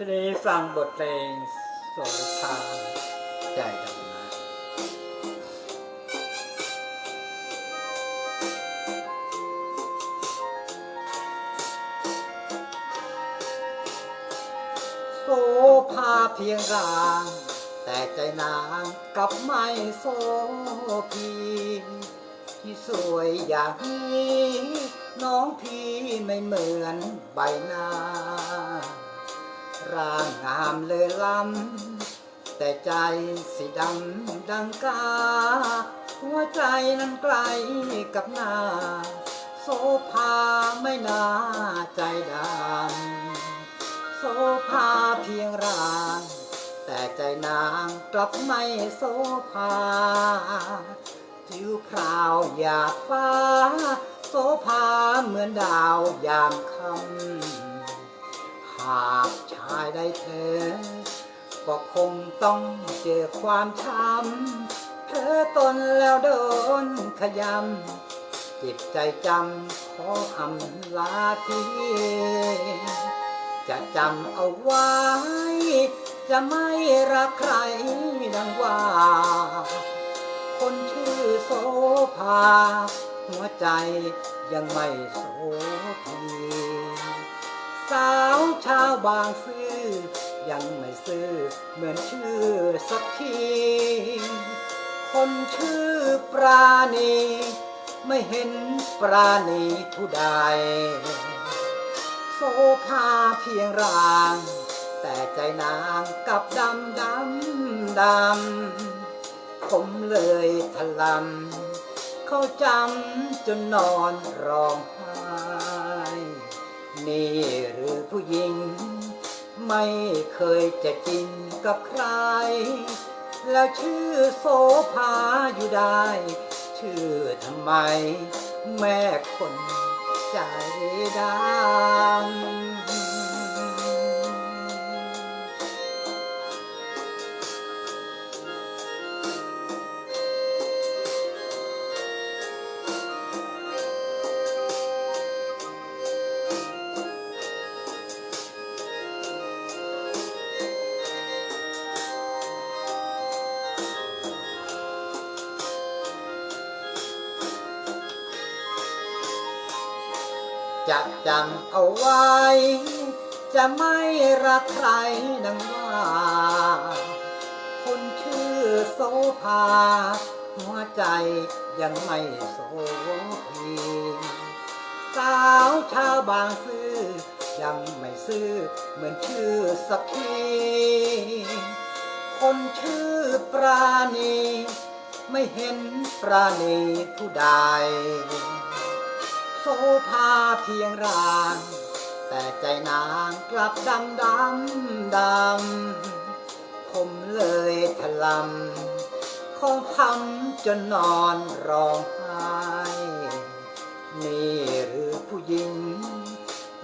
ช่วงนี้ฟังบทเพลงโสภาใจกับนะโสภาเพียงร่าง แต่ใจนางกลับไม่โสพีที่สวยอย่างนี้ น้องพี่ไม่เหมือนใบหน้า ร่างงามเลยล้ำ แต่ใจสีดำดังกา หัวใจนั้นไกลกับหน้าโสภาไม่น่าใจดำโสภาเพียงร่าง แต่ใจนางกลับไม่โสภาผิวพราวหยาดฟ้าโสภาเหมือนดาวยามค่ำากชายได้เธอ ก็คงต้องเจอความช้ำเธอตนแล้วโดนขยำจิตใจจำขออำลาทีจะจำเอาไว้ จะไม่รักใครดังว่า คนชื่อโสภา หัวใจยังไม่โสพีาวชาบางซื่อยังไม่ซื่อเหมือนชื่อสักที คนชื่อปราณี ไม่เห็นปราณีผู้ใด โสภาเพียงร่าง แต่ใจนางกับดำดำดำผมเลยทะลำเขาจำจนนอนร้องไห้ นี่หรือผู้หญิง ไม่เคยจะจริงกับใคร แล้วชื่อโสภาอยู่ได้ ชื่อทำไม แม่คนใจดำ จะจำเอาไว้ จะไม่รักใครดังว่า คนชื่อโสภา หัวใจยังไม่โสพีสาวชาวบางซื่อ ยังไม่ซื่อเหมือนชื่อสักทีคนชื่อปราณี ไม่เห็นปราณีผู้ใด สภาเพียงร่าง แต่ใจนางกลับดำดำดำ ผมเลยถลำคงคำจนนอนร้องไห้นี่หรือผู้หญิง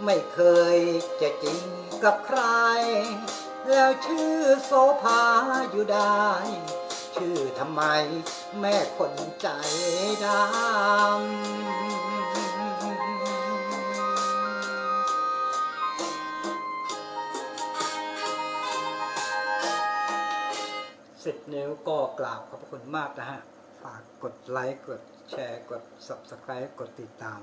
ไม่เคยจะจริงกับใคร แล้วชื่อโสภาอยู่ได้ชื่อทำไมแม่คนใจดำ สิบนิ้วก็กราบขอบพระคุณมากนะฮะ ฝากกดไลค์ กดแชร์ กด subscribe กดติดตาม